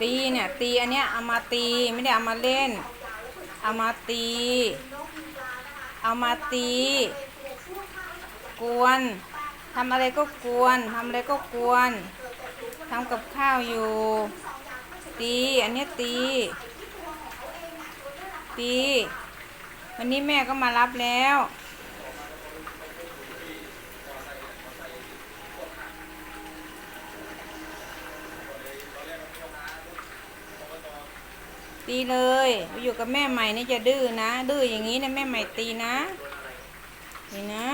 ตีเนี่ยตีอันเนี้ยเอามาตีไม่ได้เอามาเล่น เอามาตี เอามาตี กวนทำอะไรก็กวนทำอะไรก็กวนทำกับข้าวอยู่ ตีอันนี้ตี ตี วันนี้แม่ก็มารับแล้ว ตีเลยไปอยู่กับแม่ใหม่นี่จะดื้อนะ ดื้ออย่างนี้นะแม่ใหม่ตีนะนี่นะ